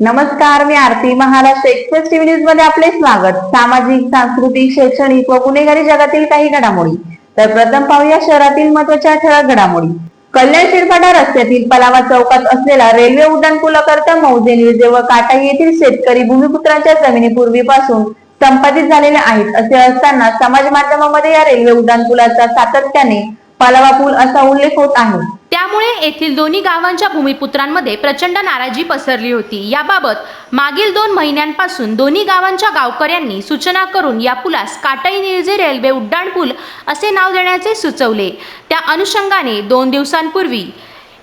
नमस्कार मी Aarti Maharashtra express TV न्यूजमध्ये आपले स्वागत. सामाजिक सांस्कृतिक शैक्षणिक व गुन्हेगारी जगातील काही घडामोडी. तर प्रथम पाहूया शहरातील महत्त्वाच्या ठळक घडामोडी. कल्याण शिरफाटा रस्त्यातील पलावा चौकात असलेला रेल्वे उड्डाणपुलाकरता मौजे निर्जे व काटाई येथील शेतकरी भूमिपुत्रांच्या जमिनीपूर्वीपासून संपादित झालेल्या आहेत असे असताना समाज माध्यमामध्ये या रेल्वे उड्डाणपुलाचा सातत्याने पलावा पूल असा उल्लेख होत आहे. त्यामुळे येथील दोन्ही गावांच्या भूमिपुत्रांमध्ये प्रचंड नाराजी पसरली होती. याबाबत मागील दोन महिन्यांपासून दोन्ही गावांच्या गावकऱ्यांनी सूचना करून या पुलास काटई निळजे रेल्वे उड्डाण पूल असे नाव देण्याचे सुचवले. त्या अनुषंगाने दोन दिवसांपूर्वी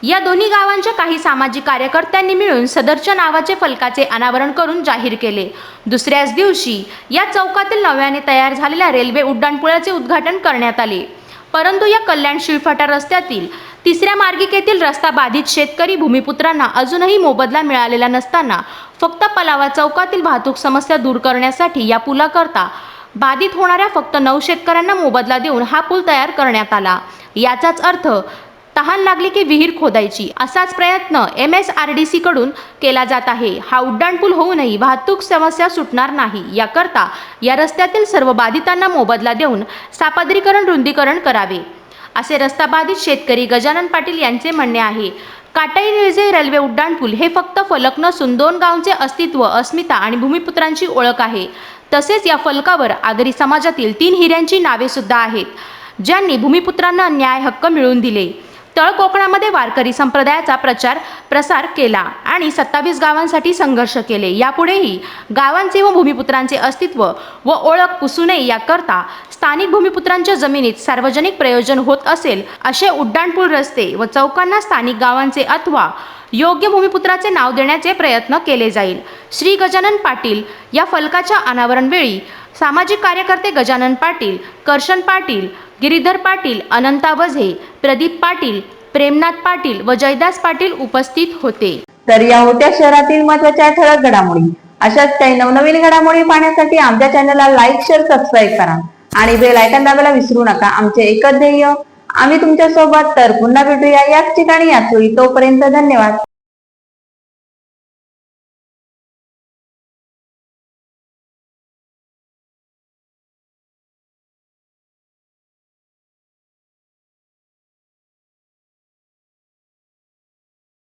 या दोन्ही गावांच्या काही सामाजिक कार्यकर्त्यांनी मिळून सदरच्या नावाचे फलकाचे अनावरण करून जाहीर केले. दुसऱ्याच दिवशी या चौकातील नव्याने तयार झालेल्या रेल्वे उड्डाणपुलाचे उद्घाटन करण्यात आले. परंतु या कल्याण शिळफाटा रस्त्यातील तिसऱ्या मार्गिकेतील रस्ता बाधित शेतकरी भूमिपुत्रांना अजूनही मोबदला मिळालेला नसताना फक्त पलावा चौकातील वाहतूक समस्या दूर करण्यासाठी या पुलाकरता बाधित होणाऱ्या फक्त नऊ शेतकऱ्यांना मोबदला देऊन हा पूल तयार करण्यात आला. याचाच अर्थ तहान लागली की विहीर खोदायची. असाच प्रयत्न M S R D C कडून केला जात आहे. हा उड्डाणपूल होऊनही वाहतूक समस्या सुटणार नाही. याकरता या रस्त्यातील सर्व बाधितांना मोबदला देऊन सापादरीकरण रुंदीकरण करावे. असे रस्ता बाधित शेतकरी गजानन पाटील यांचे म्हणणे आहे काटाई निळजे रेल्वे उड्डाणपूल हे फक्त फलक नसून दोन गावचे अस्तित्व अस्मिता आणि भूमिपुत्रांची ओळख आहे. तसेच या फलकावर आगरी समाजातील तीन हिऱ्यांची नावे सुद्धा आहेत ज्यांनी भूमिपुत्रांना न्याय हक्क मिळवून दिले. तळ कोकणामध्ये वारकरी संप्रदायाचा प्रचार प्रसार केला आणि सत्तावीस गावांसाठी संघर्ष केले. यापुढेही गावांचे व भूमिपुत्रांचे अस्तित्व व ओळख पुसू नये याकरता स्थानिक भूमिपुत्रांच्या जमिनीत सार्वजनिक प्रयोजन होत असेल असे उड्डाणपूल रस्ते व चौकांना स्थानिक गावांचे अथवा योग्य भूमिपुत्राचे नाव देण्याचे प्रयत्न केले जाईल. श्री गजानन पाटील या फलकाच्या अनावरणवेळी सामाजिक कार्यकर्ते गजानन पाटील कर्शन पाटील गिरीधर पाटील अनंता वझे प्रदीप पाटील प्रेमनाथ पाटील व जयदास पाटील उपस्थित होते. तर या होत्या शहरातील महत्त्वाच्या ठळक घडामोडी. अशाच काही नवनवीन घडामोडी पाहण्यासाठी आमच्या चॅनलला लाईक शेअर सबस्क्राईब करा आणि बेल आयकॉन दाबायला विसरू नका. आमचे एकच ध्येय आम्ही तुमच्यासोबत तर पुन्हा भेटूया याच ठिकाणी. याच तोपर्यंत धन्यवाद.